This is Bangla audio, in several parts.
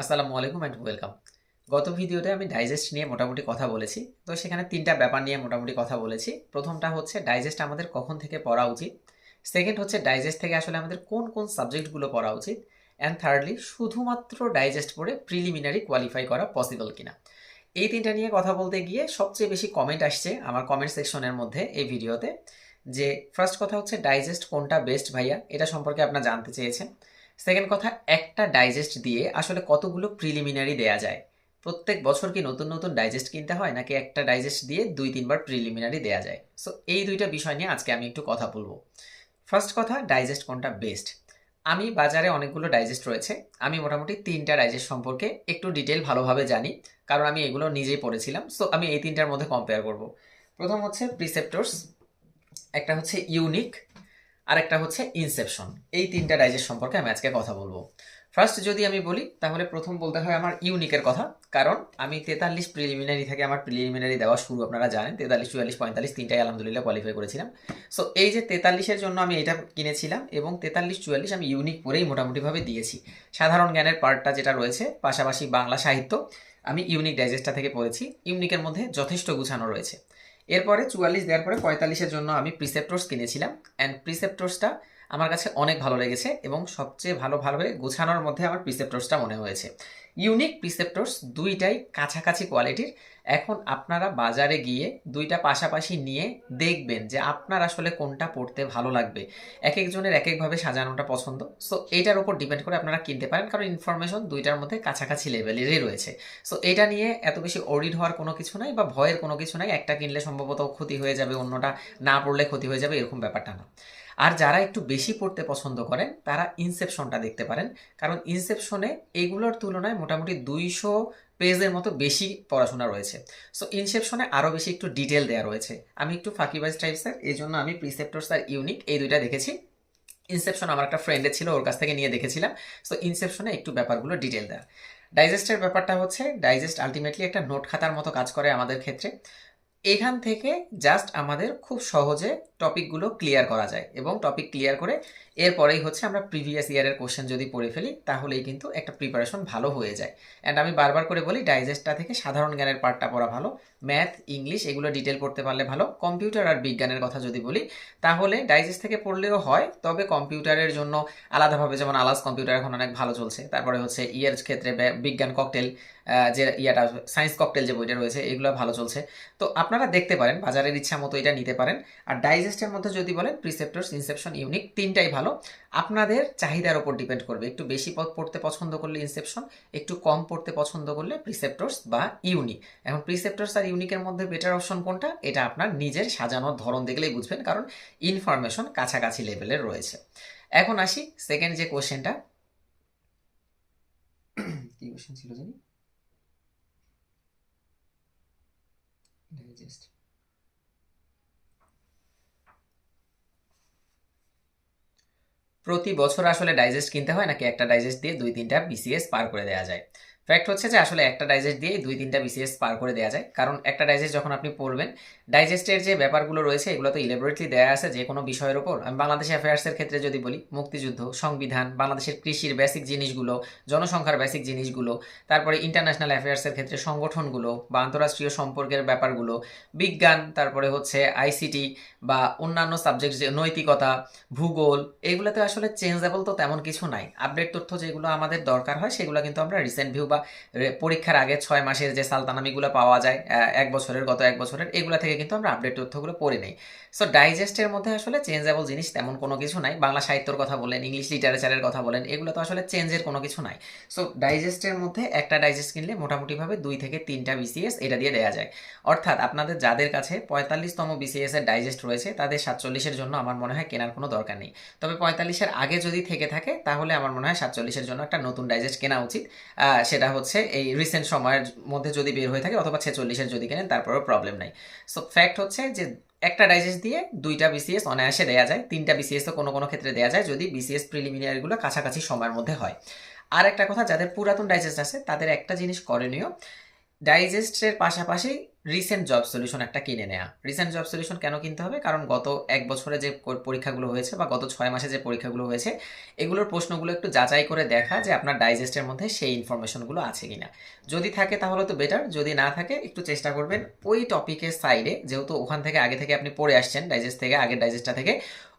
আসসালামু আলাইকুম অ্যান্ড ওয়েলকাম গত ভিডিওতে আমি ডাইজেস্ট নিয়ে মোটামুটি কথা বলেছি। তো সেখানে তিনটা ব্যাপার নিয়ে মোটামুটি কথা বলেছি। প্রথমটা হচ্ছে ডাইজেস্ট আমাদের কখন থেকে পড়া উচিত। সেকেন্ড হচ্ছে ডাইজেস্ট থেকে আসলে আমাদের কোন কোন সাবজেক্টগুলো পড়া উচিত। অ্যান্ড থার্ডলি শুধুমাত্র ডাইজেস্ট পড়ে প্রিলিমিনারি কোয়ালিফাই করা পসিবল কিনা। এই তিনটা নিয়ে কথা বলতে গিয়ে সবচেয়ে বেশি কমেন্ট আসছে আমার কমেন্ট সেকশনের মধ্যে এই ভিডিওতে। যে ফার্স্ট কথা হচ্ছে ডাইজেস্ট কোনটা বেস্ট ভাইয়া? এটা সম্পর্কে আপনার জানতে চেয়েছেন। সেকেন্ড কথা, একটা ডাইজেস্ট দিয়ে আসলে কতগুলো প্রিলিমিনারি দেয়া যায়? প্রত্যেক বছর কি নতুন নতুন ডাইজেস্ট কিনতে হয়, নাকি একটা ডাইজেস্ট দিয়ে দুই, তিনবার প্রিলিমিনারি দেয়া যায়? সো এই দুইটা বিষয় নিয়ে আজকে আমি একটু কথা বলব। ফার্স্ট কথা ডাইজেস্ট কোনটা বেস্ট আমি বাজারে অনেকগুলো ডাইজেস্ট রয়েছে। আমি মোটামুটি তিনটা ডাইজেস্ট সম্পর্কে একটু ডিটেল ভালোভাবে জানি, কারণ আমি এগুলো নিজেই পড়েছিলাম। সো আমি এই তিনটার মধ্যে কম্পেয়ার করব। প্রথম হচ্ছে প্রিসেপ্টরস একটা হচ্ছে ইউনিক আর একটা হচ্ছে ইনসেপশন এই তিনটা ডাইজেস্ট সম্পর্কে আমি আজকে কথা বলব। ফার্স্ট যদি আমি বলি, তাহলে প্রথম বলতে হয় আমার ইউনিকের কথা। কারণ আমি তেতাল্লিশ প্রিলিমিনারি থেকে আমার প্রিলিমিনারি দেওয়া শুরু, আপনারা জানেন, তেতাল্লিশ, চুয়াল্লিশ, পঁয়তাল্লিশ তিনটাই আলহামদুলিল্লাহ কোয়ালিফাই করেছিলাম। সো এই যে তেতাল্লিশের জন্য আমি এটা কিনেছিলাম এবং তেতাল্লিশ, চুয়াল্লিশ আমি ইউনিক পরেই মোটামুটিভাবে দিয়েছি। সাধারণ জ্ঞানের পার্টটা যেটা রয়েছে, পাশাপাশি বাংলা সাহিত্য আমি ইউনিক ডাইজেস্টটা থেকে পড়েছি। ইউনিকের মধ্যে যথেষ্ট গুছানো রয়েছে। এরপরে চুয়াল্লিশ দেওয়ার পরে পঁয়তাল্লিশের জন্য আমি প্রিসেপ্টোর্স কিনেছিলাম। অ্যান্ড প্রিসেপ্টোর্সটা আমার কাছে অনেক ভালো লেগেছে এবং সবচেয়ে ভালোভাবে গোছানোর মধ্যে আমার প্রিসেপ্টোর্সটা মনে হয়েছে। ইউনিক প্রিসেপ্টোর্স দুইটাই কাছাকাছি কোয়ালিটির এখন আপনারা বাজারে গিয়ে দুইটা পাশাপাশি নিয়ে দেখবেন যে আপনার আসলে কোনটা পড়তে ভালো লাগবে। এক একজনের এক একভাবে সাজানোটা পছন্দ। সো এইটার উপর ডিপেন্ড করে আপনারা কিনতে পারেন কারণ ইনফরমেশন দুইটার মধ্যে কাছাকাছি লেভেলেরই রয়েছে। সো এটা নিয়ে এত বেশি অডিট হওয়ার কোনো কিছু নাই বা ভয়ের কোনো কিছু নাই। একটা কিনলে সম্ভবত ক্ষতি হয়ে যাবে, অন্যটা না পড়লে ক্ষতি হয়ে যাবে, এরকম ব্যাপারটা না। আর যারা একটু বেশি পড়তে পছন্দ করেন, তারা ইনসেপশনটা দেখতে পারেন। কারণ ইনসেপশনে এগুলোর তুলনায় মোটামুটি দুইশো পেজের মতো বেশি পড়াশোনা রয়েছে। সো ইনসেপশনে আরও বেশি একটু ডিটেল দেওয়া রয়েছে। আমি একটু ফাঁকিবাজ টাইপসের এই জন্য আমি প্রিসেপ্টরস আর ইউনিক এই দুইটা দেখেছি। ইনসেপশন আমার একটা ফ্রেন্ডের ছিল, ওর কাছ থেকে নিয়ে দেখেছিলাম। সো ইনসেপশনে একটু ব্যাপারগুলো ডিটেল দেওয়া ডাইজেস্টের ব্যাপারটা হচ্ছে ডাইজেস্ট আলটিমেটলি একটা নোট খাতার মতো কাজ করে আমাদের ক্ষেত্রে। এখান থেকে জাস্ট আমাদের খুব সহজে টপিকগুলো ক্লিয়ার করা যায় এবং টপিক ক্লিয়ার করে এরপরেই হচ্ছে আমরা প্রিভিয়াস ইয়ারের কোশ্চেন যদি পড়ে ফেলি, তাহলেই কিন্তু একটা প্রিপারেশন ভালো হয়ে যায়। অ্যান্ড আমি বারবার করে বলি ডাইজেস্টটা থেকে সাধারণ জ্ঞানের পার্টটা পড়া ভালো ম্যাথ ইংলিশ এগুলো ডিটেল পড়তে পারলে ভালো কম্পিউটার আর বিজ্ঞানের কথা যদি বলি, তাহলে ডাইজেস্ট থেকে পড়লেও হয়, তবে কম্পিউটারের জন্য আলাদাভাবে যেমন আলাস কম্পিউটার এখন অনেক ভালো চলছে, তারপরে হচ্ছে ইয়ের ক্ষেত্রে বিজ্ঞান ককটেল যে ইয়াটা সায়েন্স ককটেল যে বইটা রয়েছে, এগুলো ভালো চলছে। তো আপনারা দেখতে পারেন, বাজারের ইচ্ছা মতো এটা নিতে পারেন। আর ডাইজেস্টের মধ্যে যদি বলেন প্রিসেপ্টরস ইনসেপশন ইউনিক তিনটাই ভালো। আপনাদের চাহিদার উপর ডিপেন্ড করবে। একটু বেশি পড়তে পছন্দ করলে ইনসেপশন একটু কম পড়তে পছন্দ করলে প্রিসেপ্টরস বা ইউনিক এখন প্রিসেপ্টরস আর ইউনিকের মধ্যে বেটার অপশন কোনটা? এটা আপনার নিজের সাজানোর ধরন দেখলেই বুঝবেন, কারণ ইনফরমেশন কাছাকাছি লেভেলের রয়েছে। এখন আসি সেকেন্ড যে কোশ্চেনটা কি কোশ্চেন ছিল জানি? প্রতি বছর আসলে ডাইজেস্ট কিনতে হয় নাকি একটা ডাইজেস্ট দিয়ে দুই তিনটা বিসিএস পার করে দেওয়া যায়? ফ্যাক্ট হচ্ছে যে আসলে একটা ডাইজেস্ট দিয়ে দুই, তিনটা বিসিএস পার করে দেওয়া যায়। কারণ একটা ডাইজেস্ট যখন আপনি পড়বেন ডাইজেস্টের যে ব্যাপারগুলো রয়েছে, এগুলো তো ইলেবরেটলি দেওয়া আছে যে কোনো বিষয়ের ওপর। আমি বাংলাদেশ অ্যাফেয়ার্সের ক্ষেত্রে যদি বলি, মুক্তিযুদ্ধ, সংবিধান, বাংলাদেশের কৃষির বেসিক জিনিসগুলো, জনসংখ্যার বেসিক জিনিসগুলো, তারপরে ইন্টারন্যাশনাল অ্যাফেয়ার্সের ক্ষেত্রে সংগঠনগুলো বা আন্তঃরাষ্ট্রীয় সম্পর্কের ব্যাপারগুলো, বিজ্ঞান, তারপরে হচ্ছে আইসিটি বা অন্যান্য সাবজেক্ট যে নৈতিকতা, ভূগোল, এগুলোতে আসলে চেঞ্জেবল তো তেমন কিছু নাই। আপডেট তথ্য যেগুলো আমাদের দরকার হয়, সেগুলো কিন্তু আমরা রিসেন্ট ভিউ বা পরীক্ষার আগে ছয় মাসের যে সালতানামিগুলো পাওয়া যায় এক বছরের, গত এক বছরের, এগুলো থেকে কিন্তু আমরা আপডেট তথ্যগুলো পড়ে নেই। সো ডাইজেস্টের মধ্যে আসলে চেঞ্জেবল জিনিস তেমন কোনো কিছু নাই। বাংলা সাহিত্যর কথা বলেন ইংলিশ লিটারেচারের কথা বলেন, এগুলো তো আসলে চেঞ্জের কোনো কিছু নাই। সো ডাইজেস্টের মধ্যে একটা ডাইজেস্ট কিনলে মোটামুটিভাবে দুই থেকে তিনটা বিসিএস এটা দিয়ে দেওয়া যায়। অর্থাৎ আপনাদের যাদের কাছে পঁয়তাল্লিশতম বিসিএস এর ডাইজেস্ট রয়েছে, তাদের সাতচল্লিশের জন্য আমার মনে হয় কেনার কোনো দরকার নেই। তবে পঁয়তাল্লিশের আগে যদি থেকে থাকে, তাহলে আমার মনে হয় সাতচল্লিশের জন্য একটা নতুন ডাইজেস্ট কেনা উচিত। সেটা হচ্ছে এই রিসেন্ট সময়ের মধ্যে যদি বের হয়ে থাকে অথবা ছেচল্লিশের যদি কেনেন, তারপরেও প্রবলেম নাই। সো ফ্যাক্ট হচ্ছে যে একটা ডাইজেস্ট দিয়ে দুইটা বিসিএস অনায়াসে দেওয়া যায়। তিনটা বিসিএসও কোনো কোনো ক্ষেত্রে দেওয়া যায় যদি বিসিএস প্রিলিমিনারিগুলো কাছাকাছি সময়ের মধ্যে হয়। আর একটা কথা, যাদের পুরাতন ডাইজেস্ট আছে, তাদের একটা জিনিস করণীয় ডাইজেস্টের পাশাপাশি রিসেন্ট জব সলিউশন একটা কিনে নেওয়া রিসেন্ট জব সলিউশন কেন কিনতে হবে? কারণ গত এক বছরে যে পরীক্ষাগুলো হয়েছে বা গত ছয় মাসে যে পরীক্ষাগুলো হয়েছে, এগুলোর প্রশ্নগুলো একটু যাচাই করে দেখা যে আপনার ডাইজেস্টের মধ্যে সেই ইনফরমেশনগুলো আছে কি না যদি থাকে তাহলে তো বেটার যদি না থাকে একটু চেষ্টা করবেন ওই টপিকের সাইডে যেহেতু ওখান থেকে আগে থেকে আপনি পড়ে আসছেন ডাইজেস্ট থেকে, আগের ডাইজেস্টটা থেকে,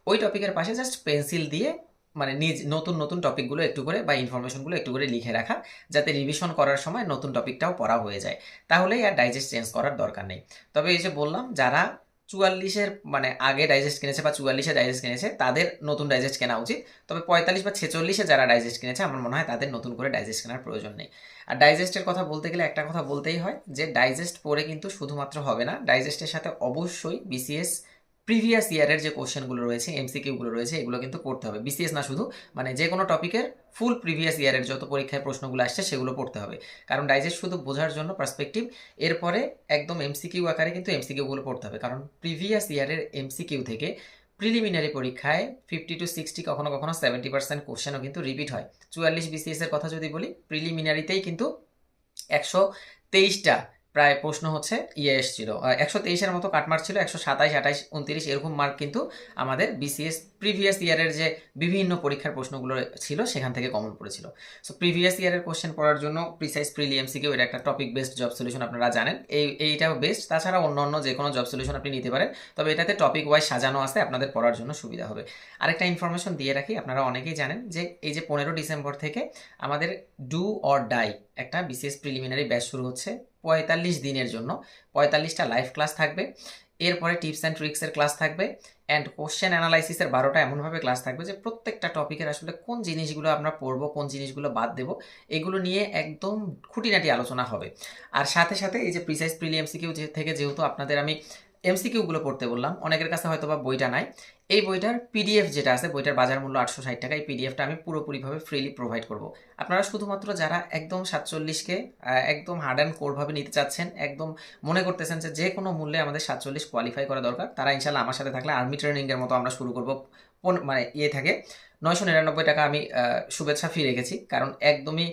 ওই টপিকের পাশে জাস্ট পেন্সিল দিয়ে মানে নিজ নতুন নতুন টপিকগুলো একটু করে বা ইনফরমেশনগুলো একটু করে লিখে রাখা, যাতে রিভিশন করার সময় নতুন টপিকটাও পড়া হয়ে যায়। তাহলেই আর ডাইজেস্ট চেঞ্জ করার দরকার নেই। তবে এই যে বললাম, যারা চুয়াল্লিশের মানে আগে ডাইজেস্ট কিনেছে বা চুয়াল্লিশে ডাইজেস্ট কিনেছে, তাদের নতুন ডাইজেস্ট কেনা উচিত। তবে পঁয়তাল্লিশ বা ছেচল্লিশে যারা ডাইজেস্ট কিনেছে, আমার মনে হয় তাদের নতুন করে ডাইজেস্ট কেনার প্রয়োজন নেই। আর ডাইজেস্টের কথা বলতে গেলে একটা কথা বলতেই হয় যে ডাইজেস্ট পড়ে কিন্তু শুধুমাত্র হবে না। ডাইজেস্টের সাথে অবশ্যই বিসিএস প্রিভিয়াস ইয়ারের যে কোশ্চেনগুলো রয়েছে এমসিকিউগুলো রয়েছে, এগুলো কিন্তু পড়তে হবে। বিসিএস না শুধু মানে যে কোনো টপিকের ফুল প্রিভিয়াস ইয়ারের যত পরীক্ষায় প্রশ্নগুলো আসছে, সেগুলো পড়তে হবে। কারণ ডাইজেস্ট শুধু বোঝার জন্য পার্সপেক্টিভ এরপরে একদম এমসিকিউ আকারে কিন্তু এমসিকিউগুলো পড়তে হবে। কারণ প্রিভিয়াস ইয়ারের এমসিকিউ থেকে প্রিলিমিনারি পরীক্ষায় ফিফটি টু সিক্সটি কখনো কখনো সেভেন্টি পার্সেন্ট কোশ্চেনও কিন্তু রিপিট হয়। চুয়াল্লিশ বিসিএস এর কথা যদি বলি প্রিলিমিনারিতেই কিন্তু একশো তেইশটা প্রায় প্রশ্ন হচ্ছে ইয়ে এসেছিল। একশো তেইশের মতো কাটমার্ক ছিল, একশো সাতাইশ, আঠাইশ, উনত্রিশ, এরকম মার্ক কিন্তু আমাদের বিসিএস প্রিভিয়াস ইয়ারের যে বিভিন্ন পরীক্ষার প্রশ্নগুলো ছিল, সেখান থেকে কমন পড়েছিল। সো প্রিভিয়াস ইয়ারের কোশ্চেন পড়ার জন্য প্রিসাইজ প্রিলি এমসিকিউ এটা একটা টপিক বেসড জব সলিউশন আপনারা জানেন। এই, এইটাও বেস্ট তাছাড়া অন্য অন্য যে কোনো জব সলিউশন আপনি নিতে পারেন। তবে এটাতে টপিক ওয়াইজ সাজানো আছে, আপনাদের পড়ার জন্য সুবিধা হবে। আরেকটা ইনফরমেশন দিয়ে রাখি, আপনারা অনেকেই জানেন যে এই যে পনেরো ডিসেম্বর থেকে আমাদের ডু অর ডাই একটা বিসিএস প্রিলিমিনারি ব্যাচ শুরু হচ্ছে পঁয়তাল্লিশ দিনের জন্য। পঁয়তাল্লিশটা লাইভ ক্লাস থাকবে। এরপরে টিপস অ্যান্ড ট্রিক্সের ক্লাস থাকবে। অ্যান্ড কোশ্চেন অ্যানালাইসিসের বারোটা এমনভাবে ক্লাস থাকবে যে প্রত্যেকটা টপিকের আসলে কোন জিনিসগুলো আমরা পড়ব, কোন জিনিসগুলো বাদ দেবো, এগুলো নিয়ে একদম খুঁটিনাটি আলোচনা হবে। আর সাথে সাথে এই যে প্রিসাইজ প্রিলি এমসিকিউ থেকে যেহেতু আপনাদের আমি এমসিকিউগুলো পড়তে বললাম, অনেকের কাছে হয়তো বা বইটা নাই। এই বইটার পিডিএফ যেটা আছে, বইটার বাজার মূল্য আটশো ষাট টাকা, এই পিডিএফটা আমি পুরোপুরিভাবে ফ্রিলি প্রোভাইড করব। আপনারা শুধুমাত্র যারা একদম সাতচল্লিশকে একদম হার্ড অ্যান্ড কোরভাবে নিতে চাচ্ছেন, একদম মনে করতেছেন যে যে কোনো মূল্যে আমাদের সাতচল্লিশ কোয়ালিফাই করা দরকার, তারা ইনশাল্লাহ আমার সাথে থাকলে আর্মি ট্রেনিংয়ের মতো আমরা শুরু করব। মানে ইয়ে থাকে, নয়শো নিরানব্বই টাকা আমি শুভেচ্ছা ফি রেখেছি, কারণ একদমই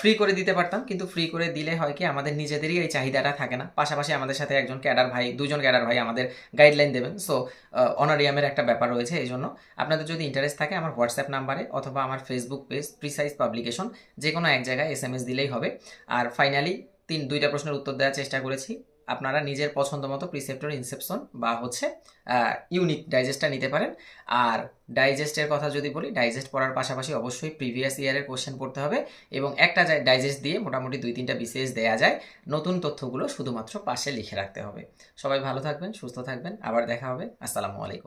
ফ্রি করে দিতে পারতাম, কিন্তু ফ্রি করে দিলে হয় কি আমাদের নিজেদেরই এই চাহিদাটা থাকে না। পাশাপাশি আমাদের সাথে একজন ক্যাডার ভাই, দুজন ক্যাডার ভাই আমাদের গাইডলাইন দেবেন। সো অনারিয়ামের একটা ব্যাপার। রয়েছে এই জন্য আপনাদের যদি ইন্টারেস্ট থাকে আমার হোয়াটসঅ্যাপ নাম্বারে অথবা আমার ফেসবুক পেজ প্রিসাইজ পাবলিকেশন যে কোনো এক জায়গায় এস এম এস দিলেই হবে। আর ফাইনালি তিন, দুইটা প্রশ্নের উত্তর দেওয়ার চেষ্টা করেছি। আপনারা নিজের পছন্দ মতো প্রিসেপ্টর ইনসেপশন বা হচ্ছে ইউনিক ডাইজেস্টটা নিতে পারেন। আর ডাইজেস্টের কথা যদি বলি ডাইজেস্ট পড়ার পাশাপাশি অবশ্যই প্রিভিয়াস ইয়ারের কোশ্চেন পড়তে হবে এবং একটা ডাইজেস্ট দিয়ে মোটামুটি দুই, তিনটা বিসিএস দেওয়া যায়। নতুন তথ্যগুলো শুধুমাত্র পাশে লিখে রাখতে হবে। সবাই ভালো থাকবেন, সুস্থ থাকবেন। আবার দেখা হবে। আসসালামু আলাইকুম।